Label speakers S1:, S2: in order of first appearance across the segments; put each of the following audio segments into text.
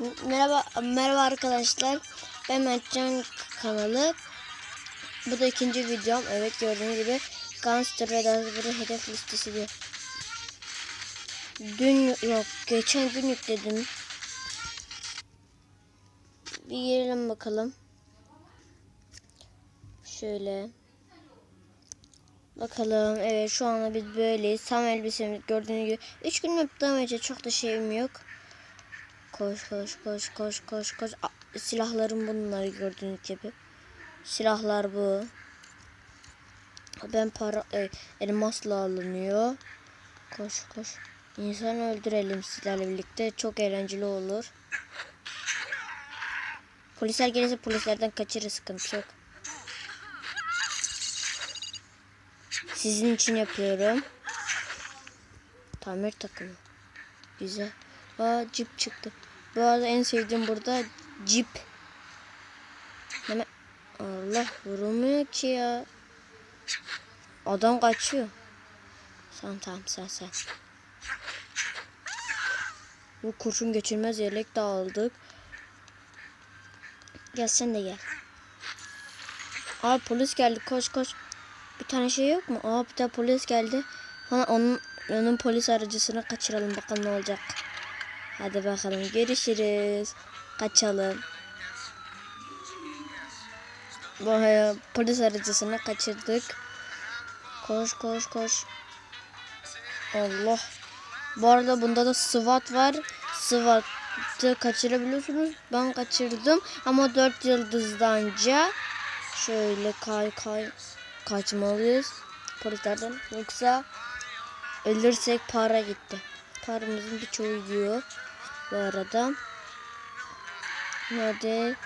S1: Merhaba merhaba arkadaşlar. Ben Mertcan kanalı. Bu da ikinci videom. Evet gördüğünüz gibi Gunster Radar'ı hedef listesi diyor. Dün yok geçen gün yükledim. Bir girelim bakalım. Şöyle. Bakalım. Evet şu anda biz böyleyiz. Tam elbisemiz gördüğünüz gibi. 3 gün yaptığım için çok da şeyim yok. Koş koş koş koş koş koş. Aa, silahlarım bunları gördüğünüz gibi. Silahlar bu. Ben para e, elmasla alınıyor. Koş koş. İnsan öldürelim sizlerle birlikte. Çok eğlenceli olur. Polisler gelirse polislerden kaçırır sıkıntı yok. Sizin için yapıyorum. Tamir takımı. Güzel. Aa cip çıktı. Bu arada en sevdiğim burada cip. Hemen Allah vurulmuyor ki ya. Adam kaçıyor. Sen tamam sen sen. Bu kurşun geçirmez yelek de aldık. Gel sen de gel. Aa polis geldi koş koş. Bir tane şey yok mu? Aa bir tane polis geldi. Ha onun onun polis aracısını kaçıralım bakalım ne olacak. Hadi bakalım görüşürüz. Kaçalım. Bu e, polis aracısını kaçırdık. Koş koş koş. Allah. Bu arada bunda da SWAT var. SWAT'ı kaçırabiliyorsunuz. Ben kaçırdım ama 4 yıldızdanca şöyle kay kay kaçmalıyız polislerden. Yoksa ölürsek para gitti. Paramızın birçoğu gidiyor bu arada. Hadi.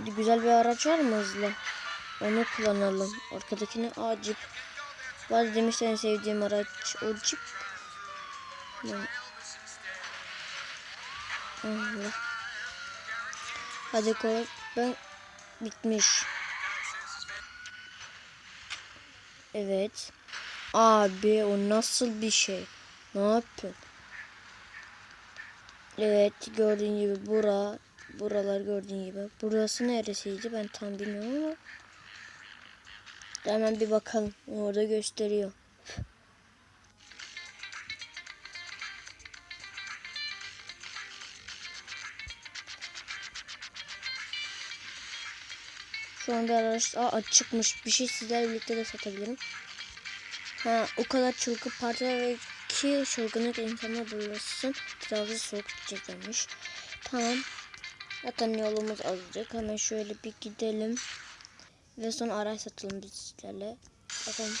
S1: Güzel bir araç var mı hızlı? Onu kullanalım. Arkadakini aa cip. Var demişler en sevdiğim araç o cip. Hadi koy. Ben bitmiş. Evet. Abi o nasıl bir şey? Ne yapıyorsun? Evet gördüğün gibi bura buralar gördüğün gibi. Burası neresiydi ben tam bilmiyorum ama. Hemen bir bakalım. Orada gösteriyor. Şu anda araç açıkmış. Bir şey sizlerle birlikte de satabilirim. Ha, o kadar çılgın parça ve ki çılgınlık insanlar bulasın. Tedavisi soğuk çekilmiş. Tamam. Zaten yolumuz azıcık. Hemen şöyle bir gidelim. Ve sonra araç satalım biz sizlerle. Bakalım.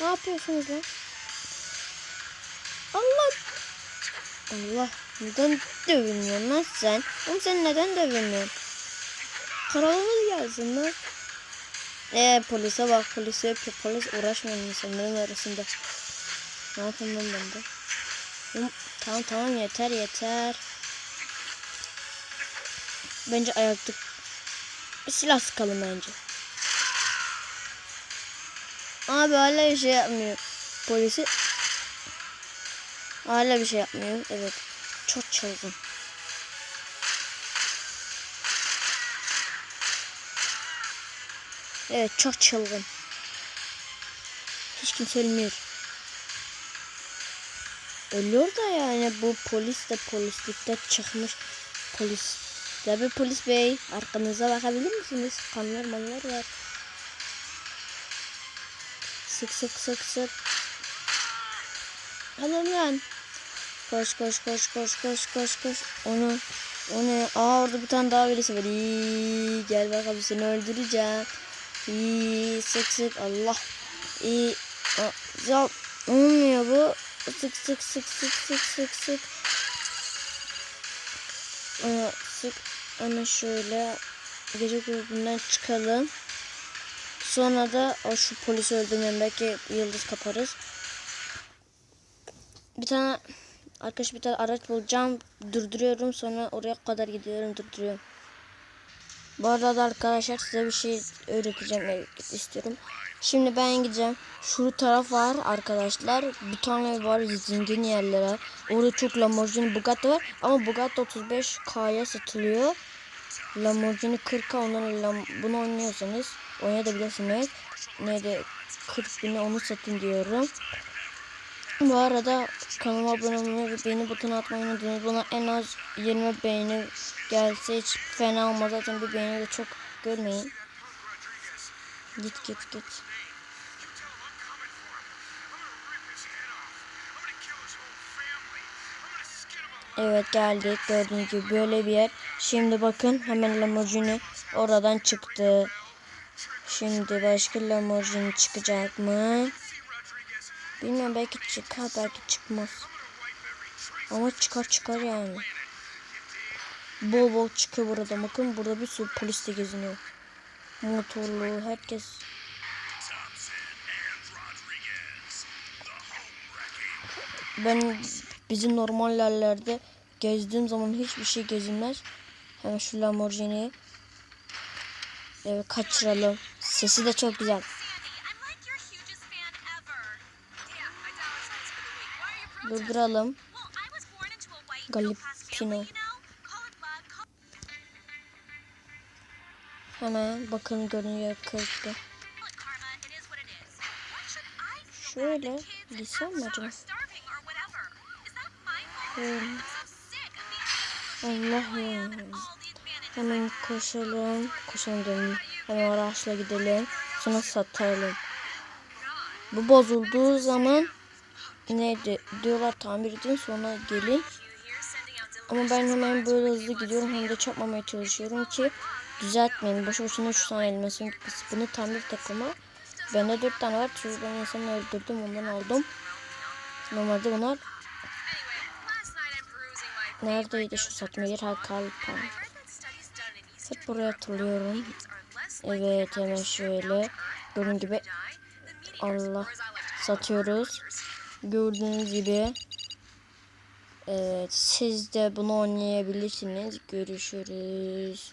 S1: Ne yapıyorsunuz lan? Allah! Allah! Neden dövünüyorsun lan sen? Oğlum sen neden dövünüyorsun? Kralımız gelsin lan. Eee polise bak polise. Polis uğraşmıyor insanların arasında. Ne yapayım ben de? Oğlum, Tamam tamam yeter yeter. Bence ayakta bir silah sıkalım bence. Abi hala bir şey yapmıyor. Polisi hala bir şey yapmıyor. Evet. Çok çılgın. Evet çok çılgın. Hiç kimse ölmüyor. Ölüyor da yani bu polis de polislikte çıkmış. Polis. Tabi polis bey arkanıza bakabilir misiniz? Kanlar manlar var. Sık sık sık sık. Alın lan. Koş koş koş koş koş koş koş. Onu onu aa orada bir tane daha birisi var. İyi, gel bakalım seni öldüreceğim. İyi, sık sık Allah. İyi. Ya olmuyor bu. Sık sık sık sık sık sık sık. Aa, sık. Hemen şöyle gece grubundan çıkalım. Sonra da o şu polisi öldürmeyen belki yıldız kaparız. Bir tane arkadaş bir tane araç bulacağım. Durduruyorum sonra oraya kadar gidiyorum durduruyorum. Bu arada da arkadaşlar size bir şey öğreteceğim istiyorum. Şimdi ben gideceğim. Şu taraf var arkadaşlar. Bir tane var zengin yerlere. Orada çok Lamborghini Bugatti var. Ama Bugatti 35K'ya satılıyor. Lamborghini 40K ondan Lam- bunu oynuyorsanız oynayabilirsiniz. Neydi 40 bine onu satın diyorum. Bu arada kanalıma abone olmayı ve beğeni butonu atmayı unutmayın. Buna en az 20 beğeni gelse hiç fena olmaz. Zaten bir beğeni de çok görmeyin. Git git git. Evet geldik gördüğünüz gibi böyle bir yer. Şimdi bakın hemen Lamborghini oradan çıktı. Şimdi başka Lamborghini çıkacak mı? Bilmiyorum belki çıkar belki çıkmaz. Ama çıkar çıkar yani. Bol bol çıkıyor burada. Bakın burada bir sürü polis de geziniyor. Motorlu herkes. Ben bizim normal yerlerde gezdiğim zaman hiçbir şey gezilmez. Hemen şu Lamborghini'yi evet, kaçıralım. Sesi de çok güzel.
S2: Pakistan
S1: acaba?
S2: are starving or whatever? Is that my fault?
S1: Şöyle.
S2: Sick of being
S1: Allah ya. Hemen koşalım. Koşalım diyorum. Hemen araçla gidelim. Sonra satalım. Bu bozulduğu zaman neydi diyorlar tamir edin sonra gelin. Ama ben hemen böyle hızlı gidiyorum hem de çarpmamaya çalışıyorum ki düzeltmeyin. Boşu boşuna 3 tane elmasın. Bunu tamir takımı. Bende 4 tane var. Çünkü ben insanı öldürdüm ondan aldım. Normalde bunlar neredeydi şu satma yeri? Ha kalp.
S2: I heard that studies done in Eastern
S1: Hep buraya
S2: likely
S1: Evet hemen şöyle. Gördüğün gibi Allah satıyoruz. Gördüğünüz gibi. Evet siz de bunu oynayabilirsiniz. Görüşürüz.